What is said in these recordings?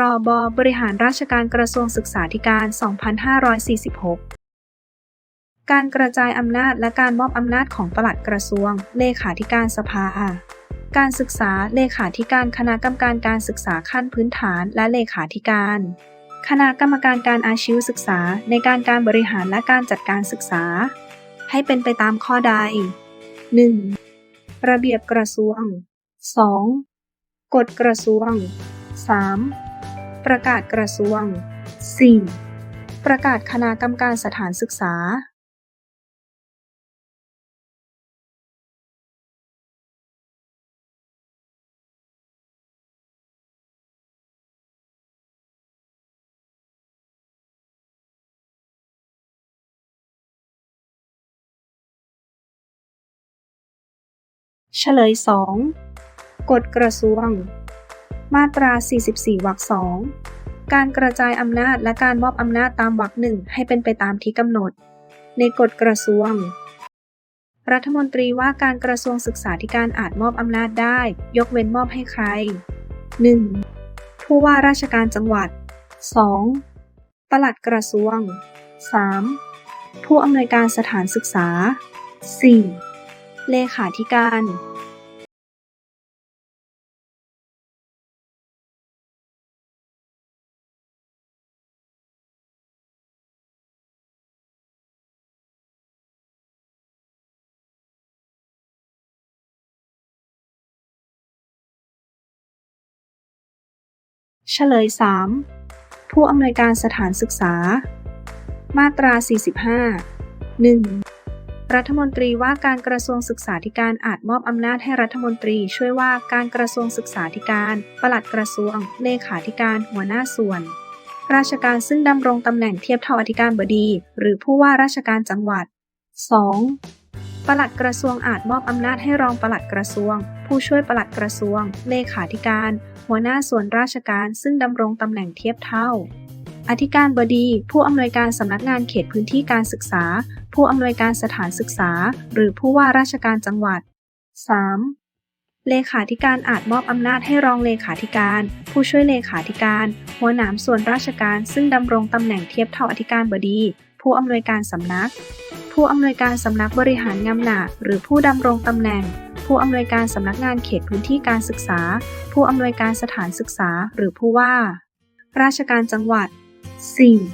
รบ บริหารราชการกระทรวงศึกษาธิการ 2546การกระจายอำนาจและการมอบอำนาจของปลัดกระทรวง เลขาธิการสภา การศึกษา เลขาธิการคณะกรรมการการศึกษาขั้นพื้นฐาน และเลขาธิการ คณะกรรมการการอาชีวศึกษา ในการการบริหารและการจัดการศึกษา ให้เป็นไปตามข้อใด 1. ระเบียบกระทรวง 2. กฎกระทรวง 3. ประกาศกระทรวง 4. ประกาศคณะกรรมการสถานศึกษาเฉลย 2. กฎกระทรวง มาตรา 44 วรรค 2 การกระจายอำนาจและการมอบอำนาจตามวรรคหนึ่งให้เป็นไปตามที่กำหนด ในกฎกระทรวง รัฐมนตรีว่าการกระทรวงศึกษาธิการอาจมอบอำนาจได้ ยกเว้นมอบให้ใคร 1. ผู้ว่าราชการจังหวัด 2. ปลัดกระทรวง 3. ผู้อำนวยการสถานศึกษา 4. เลขาธิการ เฉลย 3. ผู้อำนวยการสถานศึกษา มาตรา 45 1. รัฐมนตรีว่าการกระทรวงศึกษาธิการอาจมอบอำนาจให้รัฐมนตรีช่วยว่าการกระทรวงศึกษาธิการ ปลัดกระทรวง เลขาธิการ หัวหน้าส่วน ราชการซึ่งดำรงตำแหน่งเทียบเท่าอธิการบดี หรือผู้ว่าราชการจังหวัด 2. ปลัดกระทรวงอาจมอบอำนาจให้รองปลัดกระทรวง ผู้ช่วยปลัดกระทรวง เลขาธิการ หัวหน้าส่วนราชการซึ่งดำรงตำแหน่งเทียบเท่า อธิการบดี ผู้อำนวยการสำนักงานเขตพื้นที่การศึกษา ผู้อำนวยการสถานศึกษา หรือผู้ว่าราชการจังหวัด 3. เลขาธิการอาจมอบอำนาจให้รองเลขาธิการ ผู้ช่วยเลขาธิการ หัวหน้าส่วนราชการซึ่งดำรงตำแหน่งเทียบเท่าอธิการบดี ผู้อำนวยการสำนัก ผู้อำนวยการสำนักบริหารงำหนักหรือผู้ดำรงตำแหน่ง ผู้อำนวยการสำนักงานเขตพื้นที่การศึกษา ผู้อำนวยการสถานศึกษา หรือผู้ว่า ราชการจังหวัด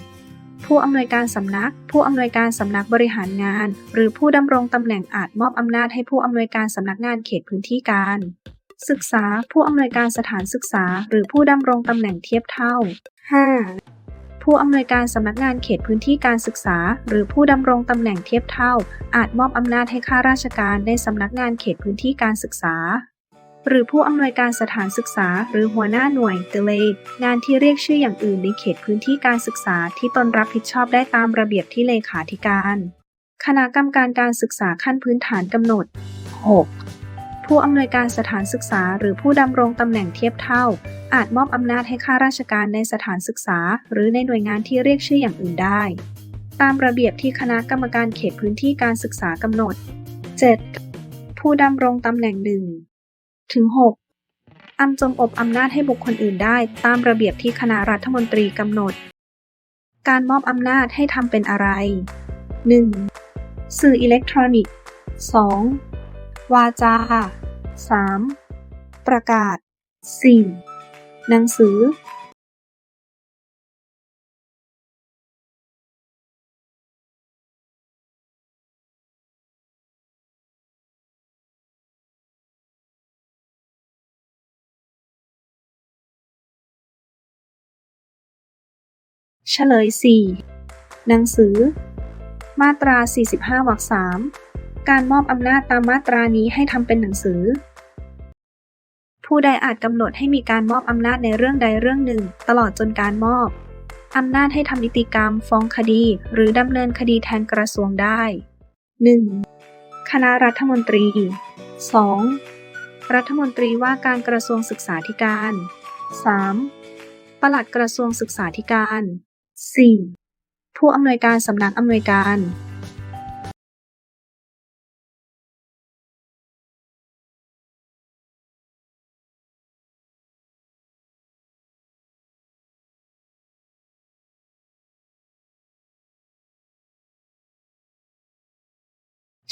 4. ผู้อำนวยการสำนัก ผู้อำนวยการสำนักบริหารงาน หรือผู้ดำรงตำแหน่งอาจมอบอำนาจให้ผู้อำนวยการสำนักงานเขตพื้นที่การ ศึกษา ผู้อำนวยการสถานศึกษา หรือผู้ดำรงตำแหน่งเทียบเท่า 5. ผู้อำนวยการสำนักงานเขตพื้นที่การศึกษา หรือผู้ดำรงตำแหน่งเทียบเท่า อาจมอบอำนาจให้ข้าราชการในสำนักงานเขตพื้นที่การศึกษา หรือผู้อำนวยการสถานศึกษา หรือหัวหน้าหน่วย delay งานที่เรียกชื่ออย่างอื่นในเขตพื้นที่การศึกษาที่ตนรับผิดชอบได้ตามระเบียบที่เลขาธิการ คณะกรรมการการศึกษาขั้นพื้นฐานกำหนด 6. ผู้อำนวยการสถานศึกษา หรือผู้ดำรงตำแหน่งเทียบเท่า อาจมอบอำนาจให้ข้าราชการในสถานศึกษา หรือในหน่วยงานที่เรียกชื่ออย่างอื่นได้ ตามระเบียบที่คณะกรรมการเขตพื้นที่การศึกษากำหนด 7. ผู้ดำรงตำแหน่งหนึ่งถึง 6. อำจงอบอำนาจให้บุคคลอื่นได้ ตามระเบียบที่คณะรัฐมนตรีกำหนด การมอบอำนาจให้ทำเป็นอะไร 1. สื่ออิเล็กทรอนิกส์ 2. วาจา 3. ประกาศ 4. หนังสือเฉลย 4. หนังสือ มาตรา 45วรรค3การมอบอำนาจตามมาตรานี้ให้ทำเป็นหนังสือ ผู้ใดอาจกำหนดให้มีการมอบอำนาจในเรื่องใดเรื่องหนึ่ง ตลอดจนการมอบอำนาจให้ทำนิติกรรม ฟ้องคดี หรือดำเนินคดีแทนกระทรวงได้ 1. คณะรัฐมนตรี 2. รัฐมนตรีว่าการกระทรวงศึกษาธิการ 3. ปลัดกระทรวงศึกษาธิการ 4. ผู้อำนวยการสำนักอำนวยการ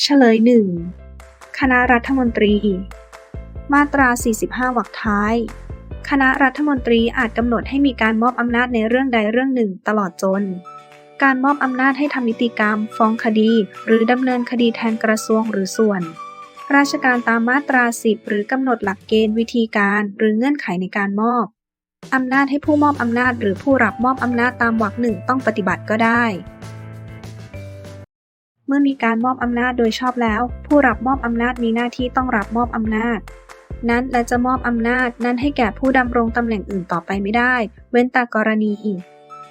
เฉลย 1. คณะรัฐมนตรี มาตรา 45 วรรคท้าย คณะรัฐมนตรีอาจกำหนดให้มีการมอบอำนาจในเรื่องใดเรื่องหนึ่งตลอดจน การมอบอำนาจให้ทำนิติกรรม ฟ้องคดี หรือดำเนินคดีแทนกระทรวงหรือส่วน ราชการตามมาตรา 10 หรือกำหนดหลักเกณฑ์วิธีการหรือเงื่อนไขในการมอบอำนาจให้ผู้มอบอำนาจหรือผู้รับมอบอำนาจตามวรรคหนึ่งต้องปฏิบัติก็ได้ เมื่อมีการมอบอำนาจโดยชอบแล้ว ผู้รับมอบอำนาจมีหน้าที่ต้องรับมอบอำนาจ นั้นและจะมอบอำนาจนั้นให้แก่ผู้ดำรงตำแหน่งอื่นต่อไปไม่ได้ เว้นแต่กรณีอี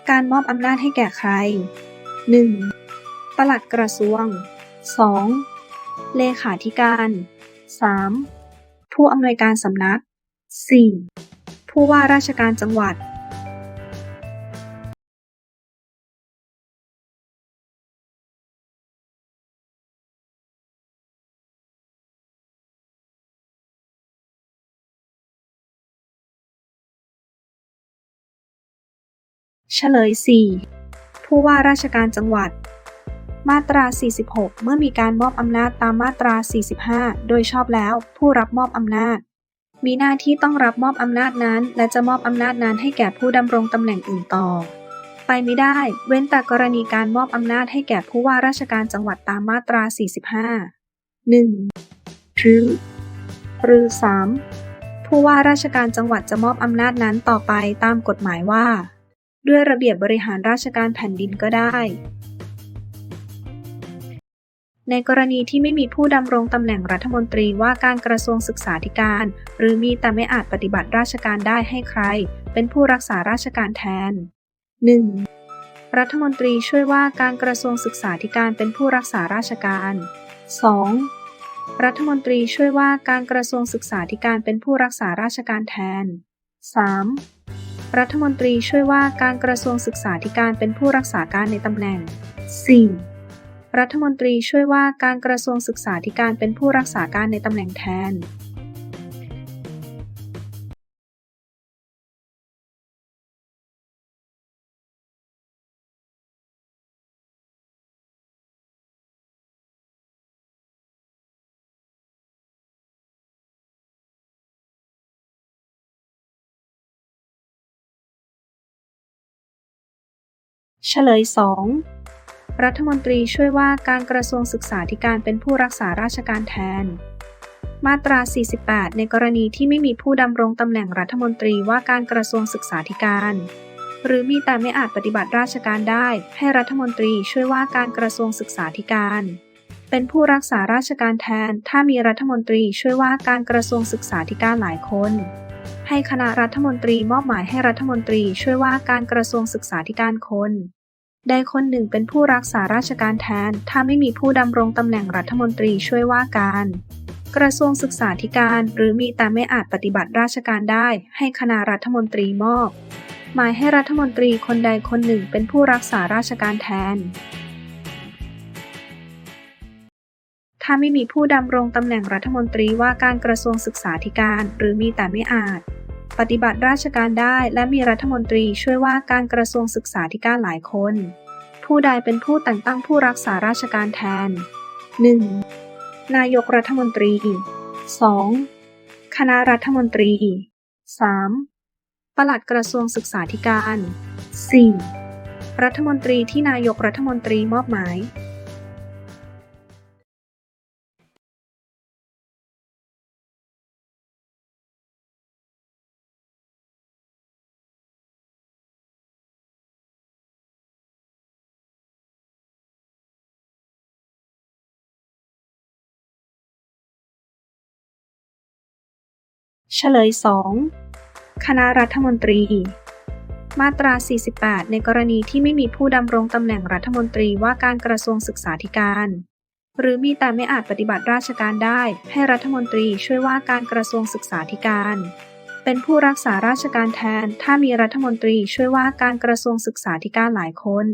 การมอบอำนาจให้แก่ใคร 1. ปลัดกระทรวง 2. เลขาธิการ 3. ผู้อำนวยการสำนัก 4. ผู้ว่าราชการจังหวัด เฉลย 4. ผู้ว่าราชการจังหวัด มาตรา 46 เมื่อมีการมอบอำนาจตามมาตรา 45 โดยชอบแล้ว ผู้รับมอบอำนาจ มีหน้าที่ต้องรับมอบอำนาจนั้น และจะมอบอำนาจนั้นให้แก่ผู้ดำรงตำแหน่งอื่นต่อ ไปไม่ได้ เว้นแต่กรณีการมอบอำนาจให้แก่ผู้ว่าราชการจังหวัดตามมาตรา 45 1. หรือหรือ 3. ผู้ว่าราชการจังหวัดจะมอบอำนาจนั้นต่อไปตามกฎหมายว่า ด้วยระเบียบบริหารราชการแผ่นดินก็ได้ ในกรณีที่ไม่มีผู้ดำรงตำแหน่งรัฐมนตรีว่าการกระทรวงศึกษาธิการ หรือมีแต่ไม่อาจปฏิบัติราชการได้ให้ใคร เป็นผู้รักษาราชการแทน 1. รัฐมนตรีช่วยว่าการกระทรวงศึกษาธิการเป็นผู้รักษาราชการ 2. รัฐมนตรีช่วยว่าการกระทรวงศึกษาธิการเป็นผู้รักษาราชการแทน 3. รัฐมนตรีช่วยว่าการกระทรวงศึกษาธิการเป็นผู้รักษาการในตำแหน่ง 4. รัฐมนตรีช่วยว่าการกระทรวงศึกษาธิการเป็นผู้รักษาการในตำแหน่งแทน เฉลย 2. รัฐมนตรีช่วยว่าการกระทรวงศึกษาธิการเป็นผู้รักษาราชการแทน มาตรา 48 ในกรณีที่ไม่มีผู้ดำรงตำแหน่งรัฐมนตรีว่าการกระทรวงศึกษาธิการ หรือมีแต่ไม่อาจปฏิบัติราชการได้ ให้รัฐมนตรีช่วยว่าการกระทรวงศึกษาธิการ เป็นผู้รักษาราชการแทน ถ้ามีรัฐมนตรีช่วยว่าการกระทรวงศึกษาธิการหลายคนให้คณะรัฐมนตรีมอบหมายให้รัฐมนตรีช่วยว่าการกระทรวงศึกษาธิการคน ใดคนหนึ่งเป็นผู้รักษาราชการแทน ถ้าไม่มีผู้ดำรงตำแหน่งรัฐมนตรีช่วยว่าการ กระทรวงศึกษาธิการ หรือมีแต่ไม่อาจปฏิบัติราชการได้ ให้คณะรัฐมนตรีมอบ หมายให้รัฐมนตรีคนใดคนหนึ่งเป็นผู้รักษาราชการแทน ถ้าไม่มีผู้ดำรงตำแหน่งรัฐมนตรีว่าการกระทรวงศึกษาธิการ หรือมีแต่ไม่อาจ ปฏิบัติราชการได้และมีรัฐมนตรีช่วยว่าการกระทรวงศึกษาธิการหลายคน ผู้ใดเป็นผู้แต่งตั้งผู้รักษาราชการแทน 1. นายกรัฐมนตรี 2. คณะรัฐมนตรี 3. ปลัดกระทรวงศึกษาธิการ 4. รัฐมนตรีที่นายกรัฐมนตรีมอบหมาย เฉลย 2. คณะรัฐมนตรี มาตรา 48 ในกรณีที่ไม่มีผู้ดำรงตำแหน่งรัฐมนตรีว่าการกระทรวงศึกษาธิการ หรือมีแต่ไม่อาจปฏิบัติราชการได้ ให้รัฐมนตรีช่วยว่าการกระทรวงศึกษาธิการ เป็นผู้รักษาราชการแทน ถ้ามีรัฐมนตรีช่วยว่าการกระทรวงศึกษาธิการหลายคน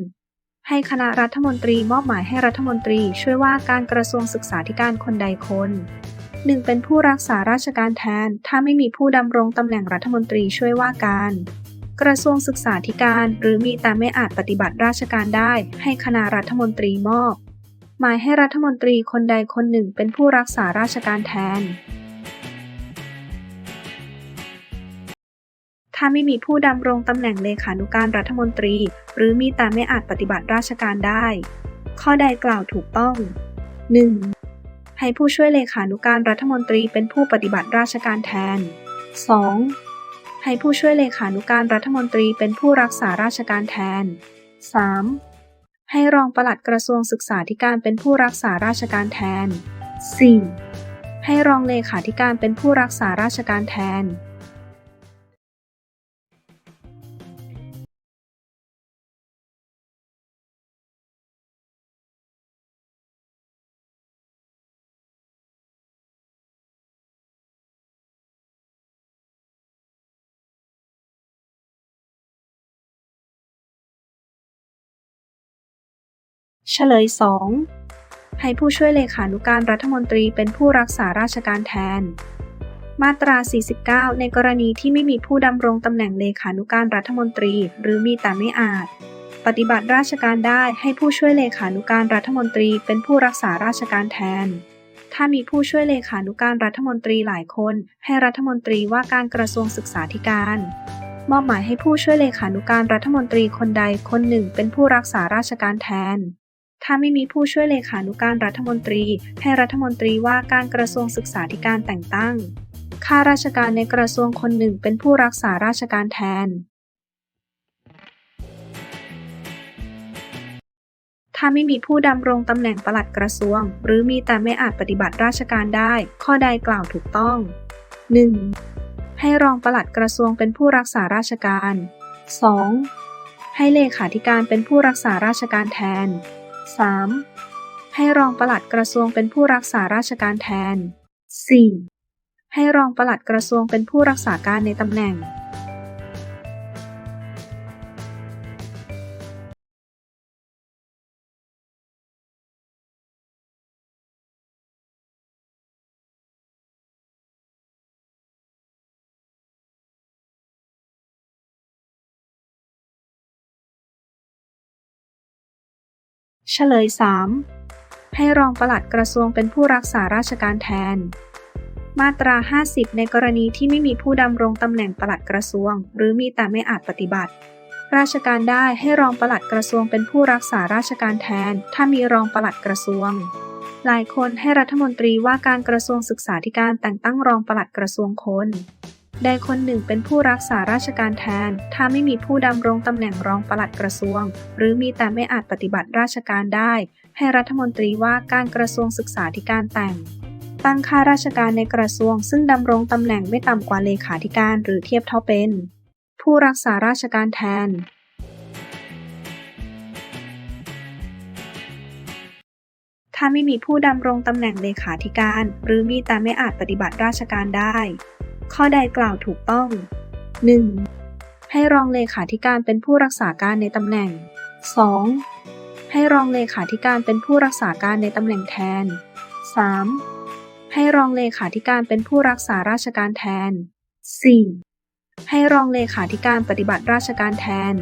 ให้คณะรัฐมนตรีมอบหมายให้รัฐมนตรีช่วยว่าการกระทรวงศึกษาธิการคนใดคน หนึ่งเป็นผู้รักษาราชการแทน ถ้าไม่มีผู้ดำรงตำแหน่งรัฐมนตรีช่วยว่าการ กระทรวงศึกษาธิการ หรือมีแต่ไม่อาจปฏิบัติราชการได้ ให้คณะรัฐมนตรีมอบ หมายให้รัฐมนตรีคนใดคนหนึ่งเป็นผู้รักษาราชการแทน ถ้าไม่มีผู้ดำรงตำแหน่งเลขานุการรัฐมนตรี หรือมีแต่ไม่อาจปฏิบัติราชการได้ ข้อใดกล่าวถูกต้อง 1. ให้ผู้ช่วยเลขานุการรัฐมนตรีเป็นผู้ปฏิบัติราชการแทน 2. ให้ผู้ช่วยเลขานุการรัฐมนตรีเป็นผู้รักษาราชการแทน 3. ให้รองปลัดกระทรวงศึกษาธิการเป็นผู้รักษาราชการแทน 4. ให้รองเลขาธิการเป็นผู้รักษาราชการแทน เฉลย 2. ให้ผู้ช่วยเลขานุการรัฐมนตรีเป็นผู้รักษาราชการแทน มาตรา 49 ในกรณีที่ไม่มีผู้ดำรงตำแหน่งเลขานุการรัฐมนตรี หรือมีแต่ไม่อาจ ปฏิบัติราชการได้ให้ผู้ช่วยเลขานุการรัฐมนตรีเป็นผู้รักษาราชการแทน ถ้ามีผู้ช่วยเลขานุการรัฐมนตรีหลายคน ให้รัฐมนตรีว่าการกระทรวงศึกษาธิการมอบหมายให้ผู้ช่วยเลขานุการรัฐมนตรีคนใดคนหนึ่งเป็นผู้รักษาราชการแทน ถ้าไม่มีผู้ช่วยเลขานุการรัฐมนตรี ให้รัฐมนตรีว่าการกระทรวงศึกษาธิการแต่งตั้ง ข้าราชการในกระทรวงคนหนึ่งเป็นผู้รักษาราชการแทน ถ้าไม่มีผู้ดำรงตำแหน่งปลัดกระทรวง หรือมีแต่ไม่อาจปฏิบัติราชการได้ ข้อใดกล่าวถูกต้อง 1. ให้รองปลัดกระทรวงเป็นผู้รักษาราชการ 2. ให้เลขาธิการเป็นผู้รักษาราชการแทน 3. ให้รองปลัดกระทรวงเป็นผู้รักษาราชการแทน 4. ให้รองปลัดกระทรวงเป็นผู้รักษาการในตำแหน่ง เฉลย 3. ให้รองปลัดกระทรวงเป็นผู้รักษาราชการแทน มาตรา 50 ในกรณีที่ไม่มีผู้ดำรงตำแหน่งปลัดกระทรวง หรือมีแต่ไม่อาจปฏิบัติ ราชการได้ให้รองปลัดกระทรวงเป็นผู้รักษาราชการแทน ถ้ามีรองปลัดกระทรวง หลายคนให้รัฐมนตรีว่าการกระทรวงศึกษาธิการแต่งตั้งรองปลัดกระทรวงคน ใดคนหนึ่งเป็นผู้รักษาราชการแทน ถ้าไม่มีผู้ดำรงตำแหน่งรองปลัดกระทรวง หรือมีแต่ไม่อาจปฏิบัติราชการได้ ให้รัฐมนตรีว่าการกระทรวงศึกษาธิการแต่ง ตั้งข้าราชการในกระทรวง ซึ่งดำรงตำแหน่งไม่ต่ำกว่าเลขาธิการหรือเทียบเท่าเป็น ผู้รักษาราชการแทนถ้าไม่มีผู้ดำรงตำแหน่งเลขาธิการ หรือมีแต่ไม่อาจปฏิบัติราชการได้ ข้อใดกล่าวถูกต้อง 1. ให้รองเลขาธิการเป็นผู้รักษาการในตำแหน่ง 2. ให้รองเลขาธิการเป็นผู้รักษาการในตำแหน่งแทน 3. ให้รองเลขาธิการเป็นผู้รักษาราชการแทน 4. ให้รองเลขาธิการปฏิบัติราชการแทน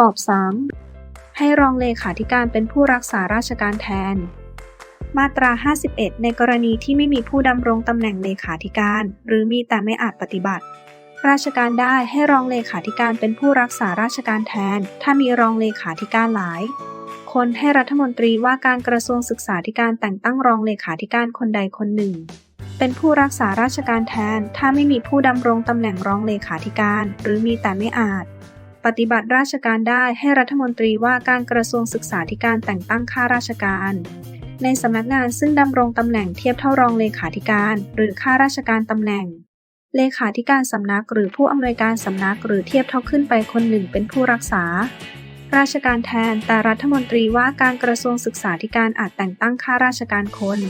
ตอบ 3. ให้รองเลขาธิการเป็นผู้รักษาราชการแทน มาตรา 51 ในกรณีที่ไม่มีผู้ดำรงตำแหน่งเลขาธิการ หรือมีแต่ไม่อาจปฏิบัติ ราชการได้ให้รองเลขาธิการเป็นผู้รักษาราชการแทน ถ้ามีรองเลขาธิการหลาย คนให้รัฐมนตรีว่าการกระทรวงศึกษาธิการแต่งตั้งรองเลขาธิการคนใดคนหนึ่งเป็นผู้รักษาราชการแทน ถ้าไม่มีผู้ดำรงตำแหน่งรองเลขาธิการ หรือมีแต่ไม่อาจ ปฏิบัติราชการได้ให้รัฐมนตรีว่าการกระทรวงศึกษาธิการแต่งตั้งข้าราชการ ในสำนักงานซึ่งดำรงตำแหน่งเทียบเท่ารองเลขาธิการ หรือข้าราชการตำแหน่ง เลขาธิการสำนักหรือผู้อำนวยการสำนักหรือเทียบเท่าขึ้นไปคนหนึ่งเป็นผู้รักษา ราชการแทนแต่รัฐมนตรีว่าการกระทรวงศึกษาธิการอาจแต่งตั้งข้าราชการคน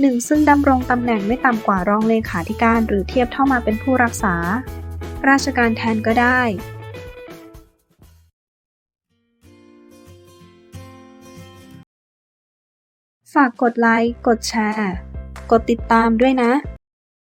หนึ่งซึ่งดำรงตำแหน่งไม่ต่ำกว่ารองเลขาธิการหรือเทียบเท่ามาเป็นผู้รักษา ราชการแทนก็ได้ ฝากกดไลค์ กดแชร์ กดติดตามด้วยนะ